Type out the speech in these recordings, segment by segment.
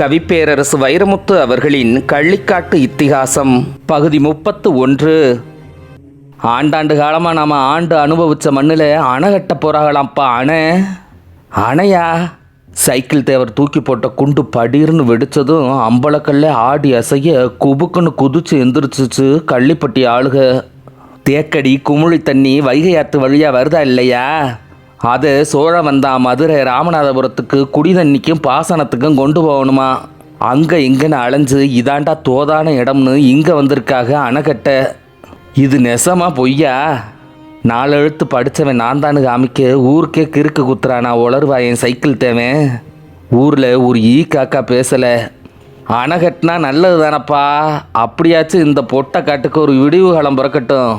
கவிப்பேரரசு வைரமுத்து அவர்களின் கள்ளிக்காட்டு இத்திகாசம் பகுதி முப்பத்து ஒன்று. ஆண்டாண்டு காலமாக நாம் ஆண்டு அனுபவித்த மண்ணில் அணை கட்ட போகிறாங்களாம்ப்பா அணை. அணையா? சைக்கிள் தேவர் தூக்கி போட்ட குண்டு படீர்னு வெடித்ததும் அம்பலக்கல்ல ஆடி அசைய குபுக்குன்னு குதிச்சு எந்திரிச்சிச்சு கள்ளிப்பட்டி ஆளுக. தேக்கடி குமுழி தண்ணி வைகை ஆற்று வழியாக வருதா இல்லையா? அது சோழ வந்தா மதுரை ராமநாதபுரத்துக்கு குடி தண்ணிக்கும் பாசனத்துக்கும் கொண்டு போகணுமா? அங்கே இங்கன்னு அலைஞ்சு இதாண்டா தோதான இடம்னு இங்கே வந்திருக்காக அணைக்கட்ட இது நெசமா பொய்யா? நாலு எழுத்து படித்தவன் நான் தானு காமிக்க ஊருக்கே கிறுக்கு குத்துறானா உளர்வா என் சைக்கிள் தேவன்? ஊரில் ஒரு ஈ காக்கா பேசலை. அணை கட்டினா நல்லது தானப்பா அப்படியாச்சும் இந்த பொட்டை காட்டுக்கு ஒரு விடிவு காலம் பிறக்கட்டும்.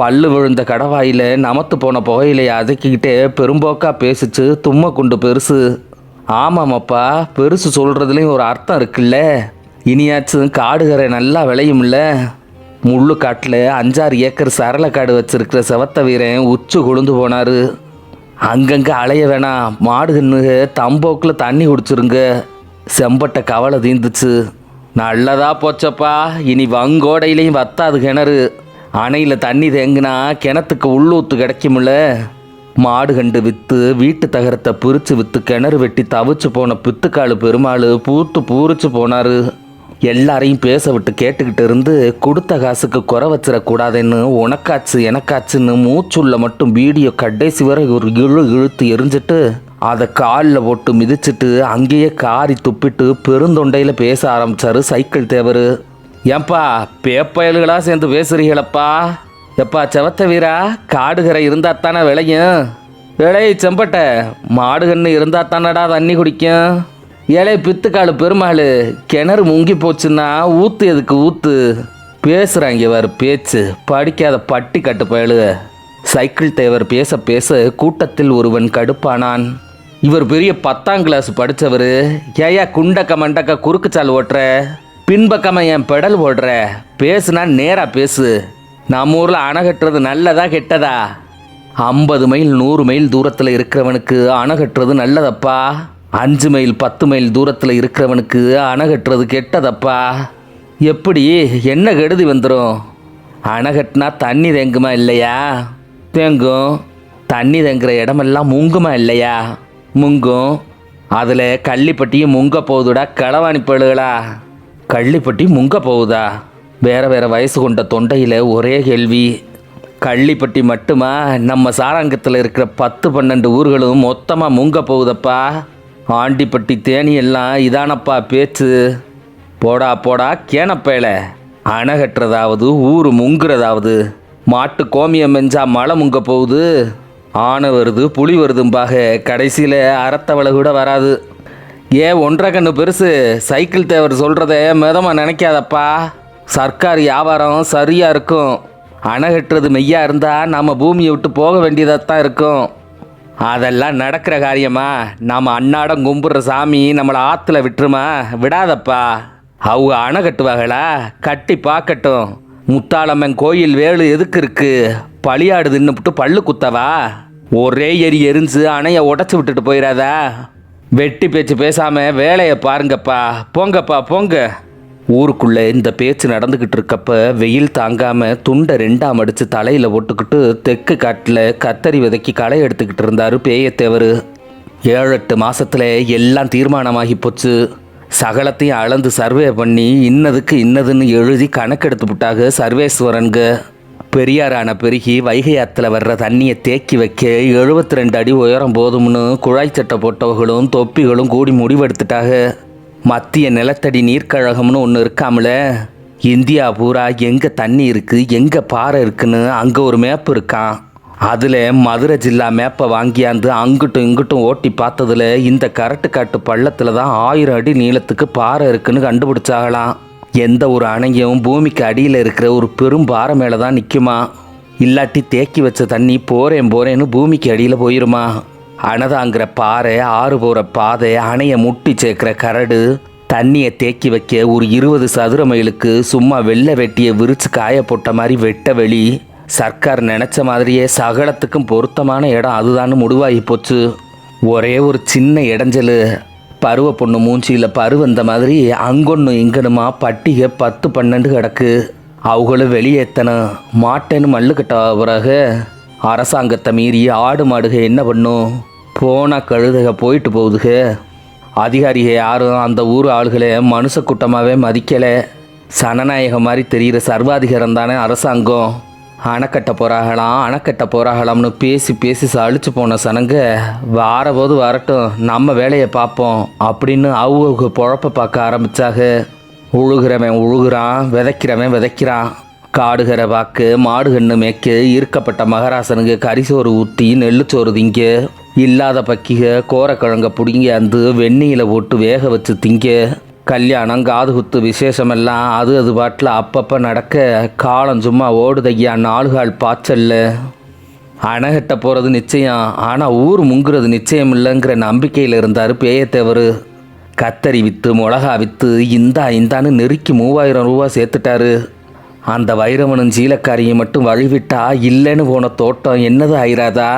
பல்லு விழுந்த கடவாயில் நமத்து போன புகையிலையை அதக்கிக்கிட்டே பெரும்போக்காக பேசிச்சு தும்ம குண்டு பெருசு. ஆமாமப்பா பெருசு சொல்கிறதுலேயும் ஒரு அர்த்தம் இருக்குல்ல? இனியாச்சும் காடுகரை நல்லா விளையும்ல? முள்ளு காட்டில் அஞ்சாறு ஏக்கர் சரளக்காடு வச்சிருக்கிற செவத்த வீரன் உச்சு கொழுந்து போனார். அங்கங்கே அலைய வேணாம் மாடுகண்ணுக தம்போக்கில் தண்ணி குடிச்சிருங்க. செம்பட்டை கவலை தீந்துச்சு. நல்லதா போச்சப்பா இனி வங்கோடையிலையும் வத்தாது கிணறு. அணையில் தண்ணி தேங்கினா கிணத்துக்கு உள்ளூத்து கிடைக்கும்ல? மாடு கண்டு விற்று வீட்டு தகரத்தை பிரித்து விற்று கிணறு வெட்டி தவிச்சு போன பித்துக்காலு பெருமாள் பூத்து பூரிச்சு போனார். எல்லாரையும் பேச விட்டு கேட்டுக்கிட்டு இருந்து கொடுத்த காசுக்கு குறை வச்சிடக்கூடாதுன்னு உனக்காச்சு எனக்காச்சுன்னு மூச்சுள்ள மட்டும் வீடியோ கடைசி வரை ஒரு இழு இழுத்து எரிஞ்சிட்டு அதை காலில் போட்டு மிதிச்சிட்டு அங்கேயே காரி துப்பிட்டு பெருந்தொண்டையில் பேச ஆரம்பித்தார் சைக்கிள் தேவர். ஏன்பா பேப்பயல்களாக சேர்ந்து பேசுறீங்களப்பா எப்பா செவத்த வீரா? காடுகரை இருந்தால் தானே விளையும்? ஏழை செம்பட்டை மாடுகன்று இருந்தால் தானடா தண்ணி குடிக்கும்? ஏழை பித்துக்காலு பெருமாள் கிணறு முங்கி போச்சுன்னா ஊத்து எதுக்கு ஊத்து? பேசுகிறாங்க இவர் பேச்சு. படிக்காத பட்டி கட்டு பயலுக. சைக்கிள் தேவர் பேச பேச கூட்டத்தில் ஒருவன் கடுப்பானான். இவர் பெரிய பத்தாம் கிளாஸ் படித்தவர் ஏயா குண்டக்க மண்டக்க குறுக்குச்சால் ஓட்டுற? பின்பக்கமாக என் பெடல் ஓடுற. பேசுனா நேராக பேசு. நம்ம ஊரில் அணை கட்டுறது நல்லதா கெட்டதா? ஐம்பது மைல் நூறு மைல் தூரத்தில் இருக்கிறவனுக்கு அணை கட்டுறது நல்லதப்பா? அஞ்சு மைல் பத்து மைல் தூரத்தில் இருக்கிறவனுக்கு அணை கட்டுறது கெட்டதப்பா? எப்படி? என்ன கெடுதி வந்துடும் அணை கட்டினா தண்ணி தேங்குமா இல்லையா? தேங்கும். தண்ணி தேங்குற இடமெல்லாம் முங்குமா இல்லையா? முங்கும். அதில் கள்ளிப்பட்டியும் முங்க போகுதுடா களவாணி பழுகளா கள்ளிப்பட்டி முங்க போகுதா? வேற வேற வயசு கொண்ட தொண்டையில் ஒரே கேள்வி. கள்ளிப்பட்டி மட்டுமா? நம்ம சாராங்கத்தில் இருக்கிற பத்து பன்னெண்டு ஊர்களும் மொத்தமாக முங்க போகுதப்பா. ஆண்டிப்பட்டி தேனி எல்லாம் இதானப்பா பேச்சு. போடா போடா கேனப்பேல அணை கட்டுறதாவது ஊர் முங்குறதாவது. மாட்டு கோமியம் மெஞ்சா மழை முங்க போகுது. ஆனை வருது புலி வருதும்பாக. கடைசியில் அறத்தவளை கூட வராது. ஏன் ஒன்றரை கண்ணு பெருசு? சைக்கிள் தேவர் சொல்கிறத மிதமாக நினைக்காதப்பா. சர்க்கார் வியாபாரம் சரியாக இருக்கும். அணை கட்டுறது இருந்தால் நம்ம பூமியை விட்டு போக வேண்டியதாக தான் இருக்கும். அதெல்லாம் நடக்கிற காரியமா? நாம் அன்னாடம் கும்பிட்ற சாமி நம்மளை ஆற்றுல விட்டுருமா? விடாதப்பா. அவங்க அணை கட்டுவாங்களா? கட்டி பார்க்கட்டும். முத்தாளம்மன் கோயில் வேலு எதுக்கு இருக்கு? பழியாடுதுன்னு தின்னுபிட்டு பல்லு குத்தவா? ஒரே எரி எரிஞ்சு அணையை உடச்சி விட்டுட்டு போயிடாதா? வெட்டி பேச்சு பேசாம வேலையை பாருங்கப்பா. போங்கப்பா போங்க. ஊருக்குள்ளே இந்த பேச்சு நடந்துக்கிட்டு இருக்கப்ப வெயில் தாங்காம துண்டை ரெண்டாம் அடித்து தலையில போட்டுக்கிட்டு தெற்கு காட்டில் கத்தரி விதைக்கி களை எடுத்துக்கிட்டு இருந்தாரு பேயத்தேவர். ஏழு எட்டு மாசத்துல எல்லாம் தீர்மானமாகி போச்சு. சகலத்தையும் அளந்து சர்வே பண்ணி இன்னதுக்கு இன்னதுன்னு எழுதி கணக்கெடுத்து விட்டாக சர்வேஸ்வரனுங்க பெரியாரான பெருகி வைகை ஆற்றுல வர்ற தண்ணியை தேக்கி வைக்க எழுபத்தி ரெண்டு அடி உயரம் போதும்னு குழாய் சட்டை போட்டவர்களும் தொப்பிகளும் கூடி முடிவெடுத்துட்டாங்க மத்திய நிலத்தடி நீர்க்கழகம்னு ஒன்று இருக்காமல? இந்தியா பூரா எங்கே தண்ணி இருக்குது எங்கே பாறை இருக்குன்னு அங்கே ஒரு மேப் இருக்கான் அதில் மதுரை ஜில்லா மேப்பை வாங்கியாந்து அங்கிட்டும் இங்கிட்டும் ஓட்டி பார்த்ததுல இந்த கரட்டு காட்டு பள்ளத்தில் தான் ஆயிரம் அடி நீளத்துக்கு பாறை இருக்குன்னு கண்டுபிடிச்சாகலாம். எந்த ஒரு அணையும் பூமிக்கு அடியில் இருக்கிற ஒரு பெரும் பாறை மேலே தான் நிற்குமா இல்லாட்டி தேக்கி வச்ச தண்ணி போறேன் போறேன்னு பூமிக்கு அடியில் போயிருமா? அணதாங்கிற பாறை ஆறு போகிற பாதை அணையை முட்டி சேர்க்கிற கரடு தண்ணியை தேக்கி வைக்க ஒரு இருபது சதுர மைலுக்கு சும்மா வெள்ளை வெட்டியை விரிச்சு காய போட்ட மாதிரி வெட்ட வெளி சர்க்கார் நினச்ச மாதிரியே சகலத்துக்கும் பொருத்தமான இடம் அதுதான்னு முடிவாகி போச்சு. ஒரே ஒரு சின்ன இடைஞ்சல். பருவ பொண்ணு மூஞ்சியில் பருவந்த மாதிரி அங்கொன்னு இங்கனுமா பட்டிகை பத்து பன்னெண்டு கிடக்கு. அவங்களும் வெளியேத்தனும் மாட்டேன்னு மல்லுக்கிட்ட பிறகு அரசாங்கத்தை மீறி ஆடு மாடுக என்ன பண்ணும்? போனால் கழுதுக போயிட்டு போகுதுக. அதிகாரிக யாரும் அந்த ஊர் ஆளுகளை மனுஷ கூட்டமாகவே மதிக்கலை. சனநாயகம் மாதிரி தெரிகிற சர்வாதிகாரம் தானே அரசாங்கம். அணைக்கட்ட போகிறாகலாம் அணைக்கட்ட போகிறாகலாம்னு பேசி பேசி சலிச்சு போன சனங்க வாரபோது வரட்டும் நம்ம வேலையை பார்ப்போம் அப்படின்னு அவங்க பொழப்ப பார்க்க ஆரம்பித்தாக உழுகிறவன் உழுகிறான் விதைக்கிறவன் விதைக்கிறான். காடுகிற வாக்கு மாடு கண்ணு மேய்க்க ஈர்க்கப்பட்ட மகராசனுக்கு கரிசோறு ஊற்றி நெல்லுச்சோறு திங்க இல்லாத பக்கிக கோரக்கிழங்க பிடுங்கி அந்த வெந்நீல போட்டு வேக வச்சு திங்க. கல்யாணம் காது குத்து விசேஷமெல்லாம் அது அது பாட்டில் அப்பப்போ நடக்க காலம் சும்மா ஓடுதையா நாலுகால் பாய்ச்சல்ல. அணைகட்ட போகிறது நிச்சயம் ஆனால் ஊர் முங்குறது நிச்சயம் இல்லைங்கிற நம்பிக்கையில் இருந்தார் பேயத்தேவர். கத்தரி விற்று மிளகா விற்று இந்தா இந்தான்னு நெருக்கி மூவாயிரம் ரூபா சேர்த்துட்டாரு. அந்த வைரவனும் சீலக்காரியை மட்டும் வழிவிட்டா இல்லைன்னு போன தோட்டம் என்னது ஆயிராதா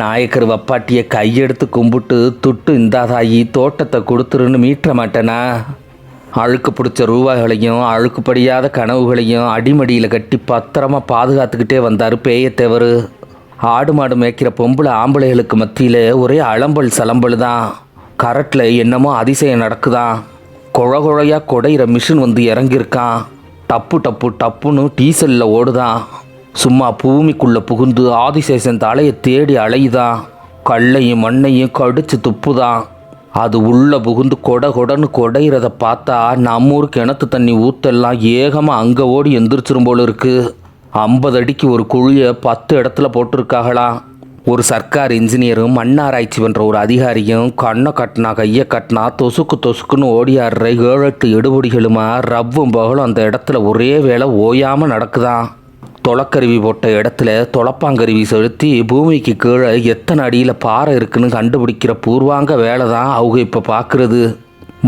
நாயக்கர் வப்பாட்டியை கையெடுத்து கும்பிட்டு துட்டு இந்தாதாயி தோட்டத்தை கொடுத்துருன்னு மீட்ட மாட்டேனா? அழுக்கு பிடிச்ச ரூபாய்களையும் அழுக்குப்படியாத கனவுகளையும் அடிமடியில் கட்டி பத்திரமா பாதுகாத்துக்கிட்டே வந்தார் பேயத்தேவர். ஆடு மாடு மேய்க்கிற பொம்பளை ஆம்பளைகளுக்கு மத்தியில் ஒரே அலம்பல் சலம்பல் தான். கரட்டில் என்னமோ அதிசயம் நடக்குதான். குழ குழையாக குடையிற மிஷின் வந்து இறங்கியிருக்கான். டப்பு டப்பு டப்புன்னு டீசலில் ஓடுதான். சும்மா பூமிக்குள்ளே புகுந்து ஆதிசேஷன் தலையை தேடி அலையுதான் கல்லையும் மண்ணையும் கடிச்சு துப்புதான் அது உள்ளே புகுந்து கொட கொடன்னு கொடையிறத பார்த்தா நம்ம ஊர் கிணத்து தண்ணி ஊத்தெல்லாம் ஏகமாக அங்கே ஓடி எந்திரிச்சிரும் போல இருக்கு. ஐம்பது அடிக்கு ஒரு குழியை பத்து இடத்துல போட்டிருக்காங்களாம் ஒரு சர்க்கார் இன்ஜினியரும் மண்ணாராய்ச்சி பண்ணுற ஒரு அதிகாரியும் கண்ணை கட்டினா கையை கட்டினா தொசுக்கு தொசுக்குன்னு ஓடியாடுற ஏழு எட்டு எடுபடிகளுமா ரவ்வும் பகலும் அந்த இடத்துல ஒரே வேளை ஓயாமல் நடக்குதான் தொலைக்கருவி போட்ட இடத்துல தொலைப்பாங்கருவி செலுத்தி பூமிக்கு கீழே எத்தனை அடியில் பாறை இருக்குன்னு கண்டுபிடிக்கிற பூர்வாங்க வேலை தான் அவங்க இப்போ பார்க்குறது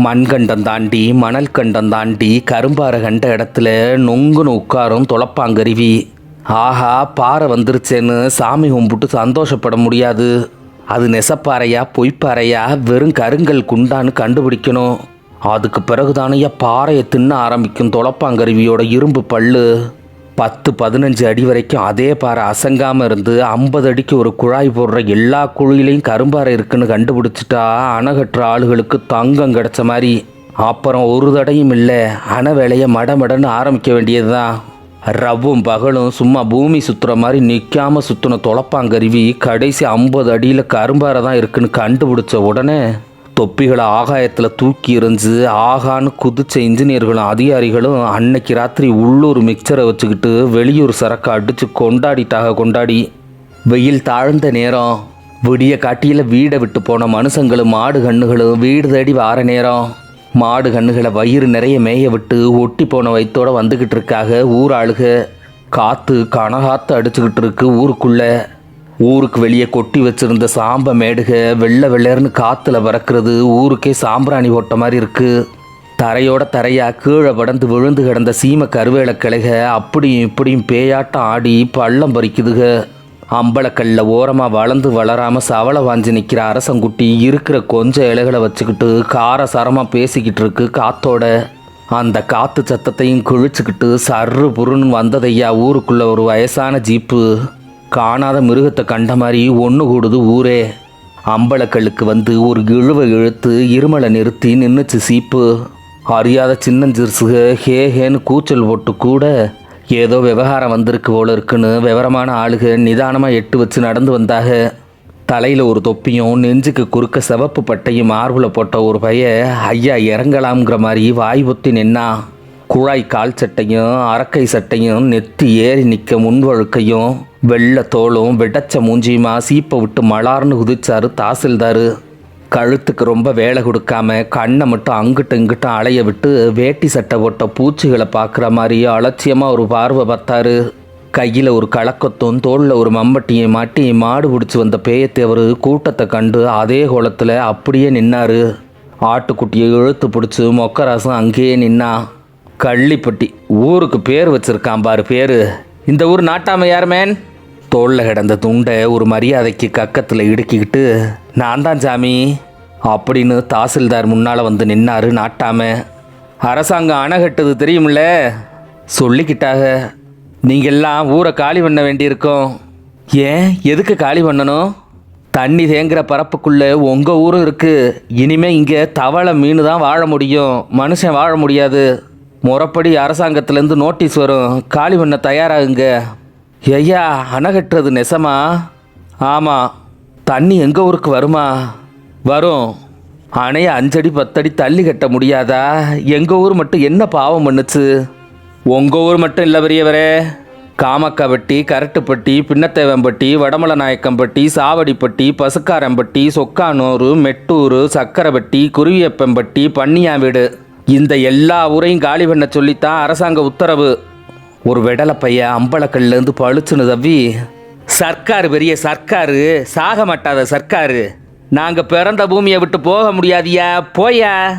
மண்கண்டம் தாண்டி மணல் கண்டம் தாண்டி கரும்பாறை கண்ட இடத்துல நொங்குன்னு உட்காரும் தொலைப்பாங்கருவி. ஆஹா பாறை வந்துருச்சேன்னு சாமி கும்பிட்டு சந்தோஷப்பட முடியாது. அது நெசப்பாறையா பொய்ப்பாறையா வெறும் கருங்கல் குண்டான்னு கண்டுபிடிக்கணும். அதுக்கு பிறகுதானையா பாறையை தின்ன ஆரம்பிக்கும் தொலைப்பாங்கருவியோட இரும்பு பல்லு. பத்து பதினஞ்சு அடி வரைக்கும் அதே பாறை அசங்காமல் இருந்து ஐம்பது அடிக்கு ஒரு குழாய் போடுற எல்லா குழியிலையும் கரும்பாறை இருக்குன்னு கண்டுபிடிச்சிட்டா அணைகட்டுற ஆளுகளுக்கு தங்கம் கிடைச்ச மாதிரி. அப்புறம் ஒரு தடையும் இல்லை. அணை வேலையை மடமடன்னு ஆரம்பிக்க வேண்டியது தான் ரவ்வும் பகலும் சும்மா பூமி சுற்றுற மாதிரி நிற்காம சுற்றின தொலைப்பாங்கருவி கடைசி ஐம்பது அடியில் கரும்பாறை தான் இருக்குன்னு கண்டுபிடிச்ச உடனே தொப்பிகளை ஆகாயத்தில் தூக்கி எறிஞ்சு ஆகான்னு குதிச்ச இன்ஜினியர்களும் அதிகாரிகளும் அன்னைக்கு ராத்திரி உள்ளூர் மிக்சரை வச்சுக்கிட்டு வெளியூர் சரக்கு அடித்து கொண்டாடிட்டாக கொண்டாடி வெயில் தாழ்ந்த நேரம் விடிய காட்டியில் வீடை விட்டு போன மனுஷங்களும் மாடு கண்ணுகளும் வீடு தேடி வார நேரம் மாடு கண்ணுகளை வயிறு நிறைய மேய விட்டு ஒட்டி போன வயிற்றோடு வந்துக்கிட்டு இருக்காக ஊர் ஆளுக காற்று கனகாத்து அடிச்சுக்கிட்டு இருக்கு ஊருக்குள்ளே. ஊருக்கு வெளியே கொட்டி வச்சிருந்த சாம்ப மேடுக வெள்ளை வெள்ளேர்னு காற்றுல பறக்கிறது ஊருக்கே சாம்பிராணி ஓட்ட மாதிரி இருக்கு. தரையோட தரையா கீழே படந்து விழுந்து கிடந்த சீம கருவேல கிளைக அப்படியும் இப்படியும் பேயாட்டம் ஆடி பள்ளம் பறிக்குதுக. அம்பளக்கல்ல ஓரமாக வளர்ந்து வளராம சவளை வாஞ்சி நிற்கிற அரசங்குட்டி இருக்கிற கொஞ்சம் இலைகளை வச்சுக்கிட்டு கார சரமாக பேசிக்கிட்டு இருக்கு காத்தோட. அந்த காத்து சத்தத்தையும் கிழிச்சுக்கிட்டு சர்ரு புருன்னு வந்ததையா ஊருக்குள்ள ஒரு வயசான ஜீப்பு. காணாத மிருகத்தை கண்ட மாதிரி ஒன்று கூடுது ஊரே. அம்பலக்கல்லுக்கு வந்து ஒரு இழுவை இழுத்து இருமலை நிறுத்தி நின்றுச்சு சீப்பு. அறியாத சின்னஞ்சிறுசுக ஹே ஹேன்னு கூச்சல் போட்டு கூட ஏதோ விவகாரம் வந்திருக்கு போல இருக்குன்னு விவரமான ஆளுக நிதானமாக எட்டு வச்சு நடந்து வந்தாக. தலையில் ஒரு தொப்பியும் நெஞ்சுக்கு குறுக்க சிவப்பு பட்டையும் மார்பில் போட்ட ஒரு பைய ஐயா இறங்கலாம்ங்கிற மாதிரி வாய் ஒத்தி நின்னா. குழாய் கால் சட்டையும் அரக்கை சட்டையும் நெத்தி ஏறி நிற்க முன்வழுக்கையும் வெள்ளை தோலும் விடச்ச மூஞ்சியுமா? சீப்பை விட்டு மலார்னு குதிச்சாரு தாசில்தாரு. கழுத்துக்கு ரொம்ப வேலை கொடுக்காம கண்ணை மட்டும் அங்கிட்டும் இங்கிட்டும் அலைய விட்டு வேட்டி சட்டை போட்ட பூச்சிகளை பார்க்குற மாதிரியே அலட்சியமாக ஒரு பார்வை பார்த்தாரு. கையில் ஒரு கலக்கத்தும் தோளில் ஒரு மம்பட்டியை மாட்டி மாடு பிடிச்சி வந்த பேயத்தேவர் கூட்டத்தை கண்டு அதே குளத்தில் அப்படியே நின்னார். ஆட்டுக்குட்டியை இழுத்து பிடிச்சி மொக்கராசம் அங்கேயே நின்னா. கள்ளிப்பட்டி ஊருக்கு பேர் வச்சிருக்கான் பாரு பேர். இந்த ஊர் நாட்டாம யார் மேன்? தோளில் கிடந்த துண்டை ஒரு மரியாதைக்கு கக்கத்தில் இடுக்கிக்கிட்டு நான் தான் சாமி அப்படின்னு தாசில்தார் முன்னால் வந்து நின்னாரு நாட்டாம. அரசாங்கம் அணை கட்டுது தெரியுமில்ல? சொல்லிக்கிட்டாக. நீங்கள்லாம் ஊரை காலி பண்ண வேண்டியிருக்கோம். ஏன்? எதுக்கு காலி பண்ணணும்? தண்ணி தேங்குற பரப்புக்குள்ளே உங்கள் ஊரும் இருக்குது இனிமே இங்கே தவளை மீன் தான் வாழ முடியும். மனுஷன் வாழ முடியாது. முறப்படி அரசாங்கத்துலேருந்து நோட்டீஸ் வரும். காலி பண்ண தயாராகுங்க. ஐயா அணை கட்டுறது நெசமா? ஆமாம் தண்ணி எங்கள் ஊருக்கு வருமா? வரும். அணையை அஞ்சடி பத்தடி தள்ளி கட்ட முடியாதா? எங்கள் ஊர் மட்டும் என்ன பாவம் பண்ணுச்சு? உங்கள் ஊர் மட்டும் இல்லை பெரியவரே. காமக்காப்பட்டி கரட்டுப்பட்டி பின்னத்தேவம்பட்டி வடமலை நாயக்கம்பட்டி சாவடிப்பட்டி பசுக்காரம்பட்டி சொக்கானூர் மெட்டூர் சக்கரப்பட்டி குருவியப்பம்பட்டி பன்னியாவீடு இந்த எல்லா ஊரையும் காலி பண்ண சொல்லித்தான் அரசாங்க உத்தரவு. ஒரு வெடலை பையன் அம்பலக்கல்லேருந்து பழுச்சுன்னு தவ்வி சர்க்காரு பெரிய சர்க்காரு சாக மாட்டாத சர்க்காரு நாங்கள் பிறந்த பூமியை விட்டு போக முடியாதியா போயா?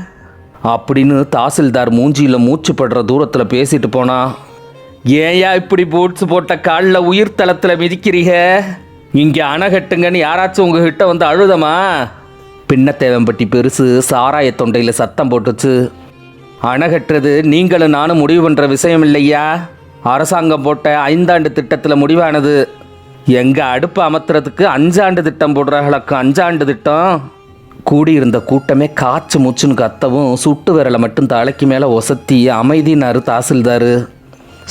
அப்படின்னு தாசில்தார் மூஞ்சியில் மூச்சு படுற தூரத்தில் பேசிட்டு போனா ஏயா இப்படி பூட்ஸ் போட்ட காலில் உயிர் தளத்தில் மிதிக்கிறீங்க இங்கே அணை கட்டுங்கன்னு யாராச்சும் உங்ககிட்ட வந்து அழுதமா? பின்னத்தேவம்பட்டி பெருசு சாராய தொண்டையில் சத்தம் போட்டுச்சு. அணை கட்டுறது நீங்களும் நானும் முடிவு பண்ணுற விஷயம் இல்லையா? அரசாங்கம் போட்ட ஐந்தாண்டு திட்டத்தில் முடிவானது. எங்கள் அடுப்பு அமர்த்துறதுக்கு அஞ்சாண்டு திட்டம் போடுறாங்களுக்கு அஞ்சாண்டு திட்டம். கூடியிருந்த கூட்டமே காய்ச்சி மூச்சுன்னு கத்தவும் சுட்டு விரலை மட்டும் தலைக்கு மேலே ஒசத்தி அமைதினாரு தாசில்தார்.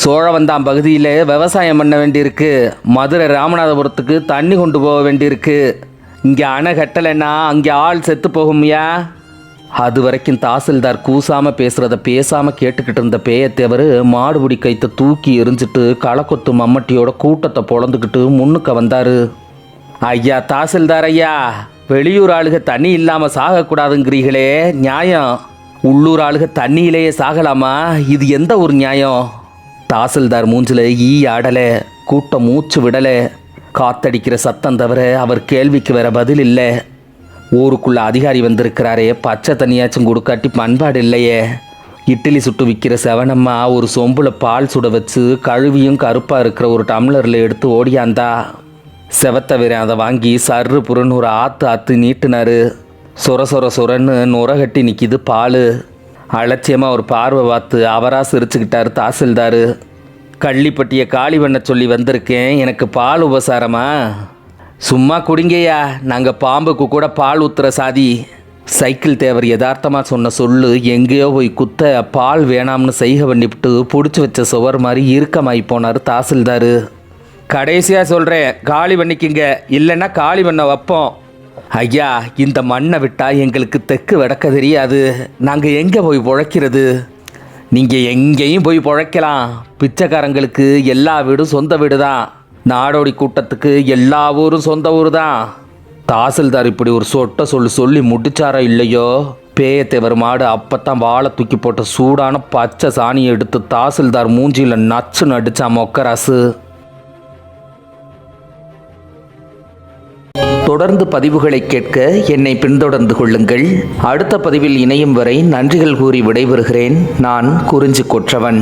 சோழவந்தாம் பகுதியில் விவசாயம் பண்ண வேண்டியிருக்கு. மதுரை ராமநாதபுரத்துக்கு தண்ணி கொண்டு போக வேண்டியிருக்கு. இங்கே அணை கட்டலைன்னா அங்கே ஆள் செத்து போகும்யா? அது வரைக்கும் தாசில்தார் கூசாம பேசுறத பேசாம கேட்டுக்கிட்டு இருந்த பேயத்தேவர் மாடுபிடி கைத்தை தூக்கி எரிஞ்சிட்டு களக்கொத்து மம்மட்டியோட கூட்டத்தை பொழந்துக்கிட்டு முன்னுக்க வந்தாரு. ஐயா தாசில்தார் ஐயா வெளியூர் ஆளுக தண்ணி இல்லாம சாகக்கூடாதுங்கிறீங்களே நியாயம். உள்ளூர் ஆளுக தண்ணியிலேயே சாகலாமா? இது எந்த ஒரு நியாயம்? தாசில்தார் மூஞ்சில ஈ ஆடலை கூட்டம் மூச்சு விடலை. காத்தடிக்கிற சத்தம் தவிர அவர் கேள்விக்கு வேற பதில் இல்லை. ஊருக்குள்ள அதிகாரி வந்திருக்கிறாரே. பச்சை தண்ணியாச்சும் கொடுக்காட்டி பண்பாடு இல்லையே. இட்லி சுட்டு விற்கிற செவனம்மா ஒரு சொம்புல பால் சுட வச்சு கழுவியும் கருப்பாக இருக்கிற ஒரு டம்ளரில் எடுத்து ஓடியாந்தா. செவத்தவிரன் அதை வாங்கி சர்ரு புறன்னு ஒரு ஆத்து ஆத்து நீட்டுனாரு. சொர சொர சொரன்னு நுரகட்டி நிற்கிது பால். அலட்சியமாக ஒரு பார்வை பார்த்து அவராக சிரிச்சுக்கிட்டாரு தாசில்தாரு. கள்ளிப்பட்டியை காலி பண்ண சொல்லி வந்திருக்கேன். எனக்கு பால் உபசாரமா? சும்மா குடிங்கய்யா. நாங்கள் பாம்புக்கு கூட பால் ஊத்துற சாதி. சைக்கிள் தேவர் யதார்த்தமாக சொன்ன சொல்லு எங்கேயோ போய் குத்த பால் வேணாம்னு செய்க பண்ணிவிட்டு பிடிச்சி வச்ச சுவர் மாதிரி இறுக்கமாகி போனார் தாசில்தார். கடைசியாக சொல்கிறேன் காலி பண்ணிக்கிங்க. இல்லைன்னா காலி பண்ண வைப்போம். ஐயா இந்த மண்ணை விட்டால் எங்களுக்கு தெற்கு வடக்க தெரியாது. நாங்கள் எங்கே போய் பிழைக்கிறது? நீங்கள் எங்கேயும் போய் பிழைக்கலாம். பிச்சைக்காரங்களுக்கு எல்லா வீடும் சொந்த வீடு தான் நாடோடி கூட்டத்துக்கு எல்லா ஊரும் சொந்த ஊர் தான் தாசில்தார் இப்படி ஒரு சொட்டை சொல்லி சொல்லி முடிச்சாரா இல்லையோ? பேயத்தேவர் மாடு அப்பத்தான் வாழை தூக்கி போட்ட சூடான பச்சை சாணியை எடுத்து தாசில்தார் மூஞ்சியில் நச்சு நடிச்சா மொக்கராசு. தொடர்ந்து பதிவுகளை கேட்க என்னை பின்தொடர்ந்து கொள்ளுங்கள். அடுத்த பதிவில் இணையும் வரை நன்றிகள் கூறி விடைபெறுகிறேன். நான் குறிஞ்சி கொற்றவன்.